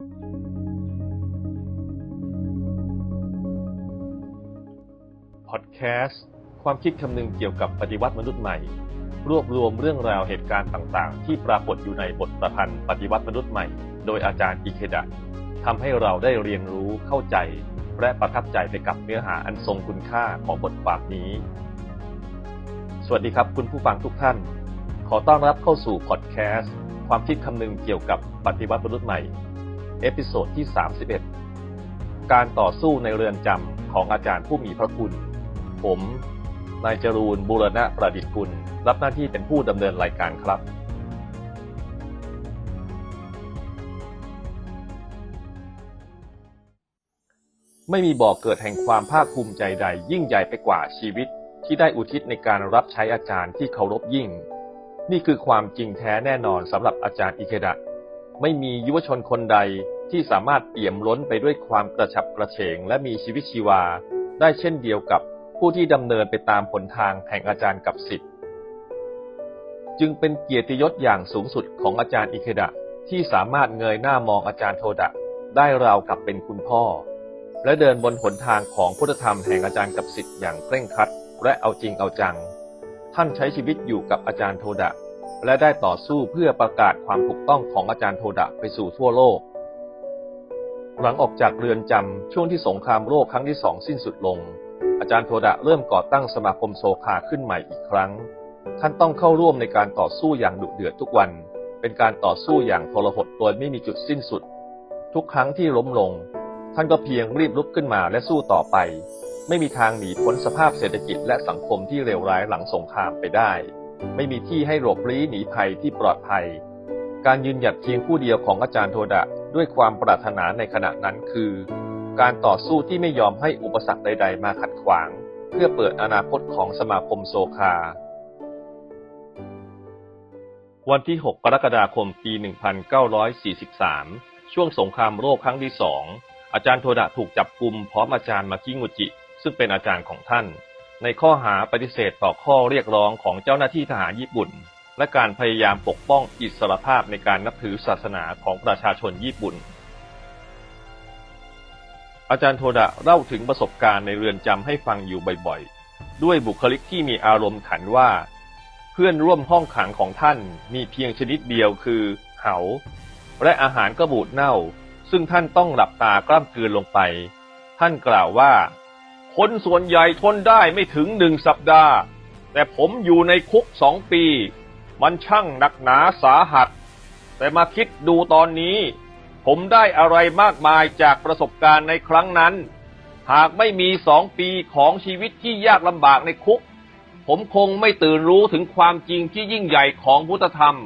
พอดแคสต์ความคิดคำนึงเกี่ยวกับปฏิวัติมนุษย์ใหม่ รวบรวมเรื่องราวเหตุการณ์ต่างๆ ที่ปรากฏอยู่ในบทประพันธ์ปฏิวัติมนุษย์ใหม่ โดยอาจารย์อิเคดะทำให้เราได้เรียนรู้เข้าใจ และประทับใจไปกับเนื้อหาอันทรงคุณค่าของบทความนี้ สวัสดีครับคุณผู้ฟังทุกท่าน ขอต้อนรับเข้าสู่พอดแคสต์ความคิดคำนึงเกี่ยวกับปฏิวัติมนุษย์ใหม่ เอพิโซดที่ 31 การต่อสู้ในเรือนจำของอาจารย์ผู้มีพระคุณ ผม นายจรูนบูรณะประดิษฐ์กุลรับหน้าที่เป็นผู้ดำเนินรายการครับ ไม่มีบ่อกเกิดแห่งความภาคภูมิใจใดยิ่งใหญ่ไปกว่าชีวิตที่ได้อุทิศในการรับใช้อาจารย์ที่เคารพยิ่ง นี่คือความจริงแท้แน่นอนสำหรับอาจารย์อิเคดะ ไม่มียุวชนคนใดที่สามารถเปี่ยมล้นไปด้วยความกระฉับกระเฉง และมีชีวิตชีวา ได้เช่นเดียวกับผู้ที่ดำเนินไปตามผลทางแห่งอาจารย์กับสิทธิ์จึงเป็นเกียรติยศอย่างสูงสุดของอาจารย์อิเคดะที่สามารถเงยหน้ามองอาจารย์โทดะ ได้ราวกับเป็นคุณพ่อ และเดินบนหนทางของพุทธธรรมแห่งอาจารย์กับสิทธิ์อย่างเคร่งครัด และเอาจริงเอาจัง ท่านใช้ชีวิตอยู่กับอาจารย์โทดะ และได้ต่อสู้เพื่อประกาศความถูกต้องของอาจารย์โทดะไปสู่ทั่วโลก หลังออกจากเรือนจำช่วงที่สงครามโลกครั้งที่สองสิ้นสุดลง อาจารย์โทดะเริ่มก่อตั้งสมาคมโซคาขึ้นใหม่อีกครั้ง ท่านต้องเข้าร่วมในการต่อสู้อย่างดุเดือดทุกวัน เป็นการต่อสู้อย่างทรหดโดยไม่มีจุดสิ้นสุด ทุกครั้งที่ล้มลง ท่านก็เพียงรีบลุกขึ้นมาและสู้ต่อไป ไม่มีทางหนีพ้นสภาพเศรษฐกิจและสังคมที่เลวร้ายหลังสงครามไปได้ ไม่มีที่ให้หลบลี้หนีภัยที่ปลอดภัย การยืนหยัดเพียงผู้เดียวของอาจารย์โทดะด้วยความปรารถนาในขณะนั้นคือ การต่อสู้ที่ไม่ยอมให้อุปสรรคใด ๆ มาขัดขวาง เพื่อเปิดอนาคตของสมาคมโซคา วันที่ 6 กรกฎาคม ปี 1943 ช่วงสงครามโลกครั้งที่สองอาจารย์โทดะถูกจับกุมพร้อมอาจารย์มาคิงุจิ ซึ่งเป็นอาจารย์ของท่าน ในข้อหาปฏิเสธต่อข้อเรียกร้องของเจ้าหน้าที่ทหารญี่ปุ่น และการพยายามปกป้องอิสรภาพในการนับถือศาสนาของประชาชนญี่ปุ่น อาจารย์โทดะเล่าถึงประสบการณ์ในเรือนจำให้ฟังอยู่บ่อยๆ ด้วยบุคลิกที่มีอารมณ์ขันว่า เพื่อนร่วมห้องขังของท่านมีเพียงชนิดเดียวคือ เหา และอาหารก็บูดเน่า ซึ่งท่านต้องหลับตากล้ามกลืนลงไป ท่านกล่าวว่า คนส่วนใหญ่ทนได้ไม่ถึงหนึ่งสัปดาห์ แต่ผมอยู่ในคุกสองปี มันช่างหนักหนาสาหัส แต่มาคิดดูตอนนี้ ผมได้อะไรมากมายจากประสบการณ์ในครั้งนั้น หากไม่มีสองปีของชีวิตที่ยากลำบากในคุก ผมคงไม่ตื่นรู้ถึงความจริงที่ยิ่งใหญ่ของพุทธธรรม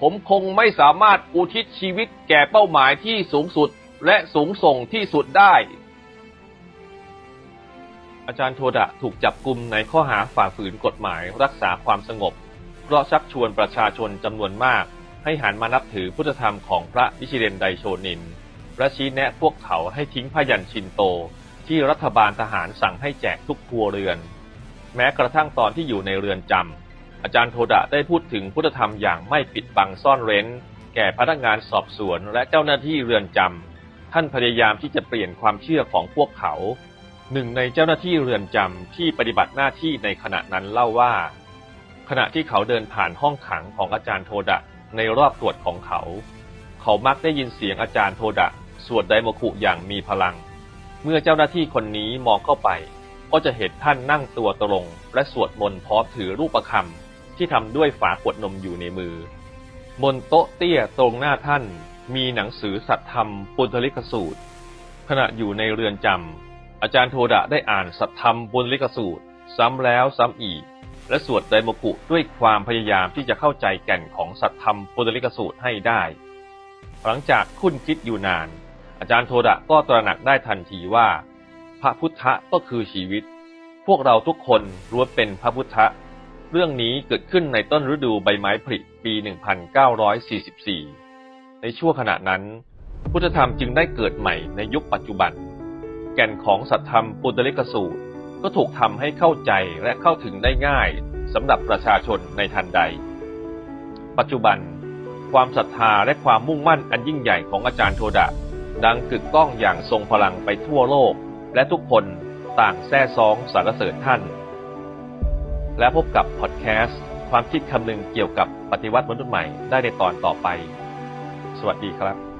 ผมคงไม่สามารถอุทิศชีวิตแก่เป้าหมายที่สูงสุดและสูงส่งที่สุดได้ อาจารย์โทดะถูกจับกลุมในข้อหาฝ่าฝืนกฎหมายรักษาความสงบ เพราะชักชวนประชาชนจำนวนมาก ให้หันมานับถือพุทธธรรมของพระนิชิเรนไดโชนิน และชี้แนะพวกเขาให้ทิ้งพยัญชินโต ที่รัฐบาลทหารสั่งให้แจกทุกครัวเรือน แม้กระทั่งตอนที่อยู่ในเรือนจำอาจารย์โทดะได้พูดถึงพุทธธรรมอย่างไม่ปิดบังซ่อนเร้น แก่พนักงานสอบสวนและเจ้าหน้าที่เรือนจำท่านพยายามที่จะเปลี่ยนความเชื่อของพวกเขา หนึ่งในเจ้าหน้าที่เรือนจำที่ปฏิบัติหน้าที่ในขณะนั้นเล่าว่า ขณะที่เขาเดินผ่านห้องขังของอาจารย์โทดะในรอบตรวจของเขา เขามักได้ยินเสียงอาจารย์โทดะสวดไดโมคุอย่างมีพลัง เมื่อเจ้าหน้าที่คนนี้มองเข้าไป ก็จะเห็นท่านนั่งตัวตรงและสวดมนต์พร้อมถือรูปประคำที่ทำด้วยฝาขวดนมอยู่ในมือ บนโต๊ะเตี้ยตรงหน้าท่าน มีหนังสือสัตธรรมปุณธลิกสูตร ขณะอยู่ในเรือนจำ อาจารย์โทดะได้อ่านสัตธรรมปุณธลิกสูตร ซ้ำแล้วซ้ำอีก และสวดไดโมกุด้วยความพยายามที่จะเข้าใจแก่นของสัตธรรมปุณธลิกสูตรให้ได้ หลังจากคุ้นคิดอยู่นาน อาจารย์โทดะก็ตระหนักได้ทันทีว่า พระพุทธก็คือชีวิต พวกเราทุกคนล้วนเป็นพระพุทธเรื่องนี้เกิดขึ้นในต้นฤดูใบไม้ผลิปี 1944 ในช่วงขณะนั้น พุทธธรรมจึงได้เกิดใหม่ในยุคปัจจุบัน แก่นของสัตธรรมปุตตลิกสูตร ก็ถูกทำให้เข้าใจและเข้าถึงได้ง่ายสำหรับประชาชนในทันใด ปัจจุบัน ความศรัทธาและความมุ่งมั่นอันยิ่งใหญ่ของอาจารย์โทดะ ดังกึกก้องอย่างทรงพลังไปทั่วโลก และทุกคนต่างแซ่ซ้องสรรเสริญท่าน และพบกับพอดแคสต์ ความคิดคำนึงเกี่ยวกับปฏิวัติมนุษย์ใหม่ได้ในตอนต่อไป สวัสดีครับ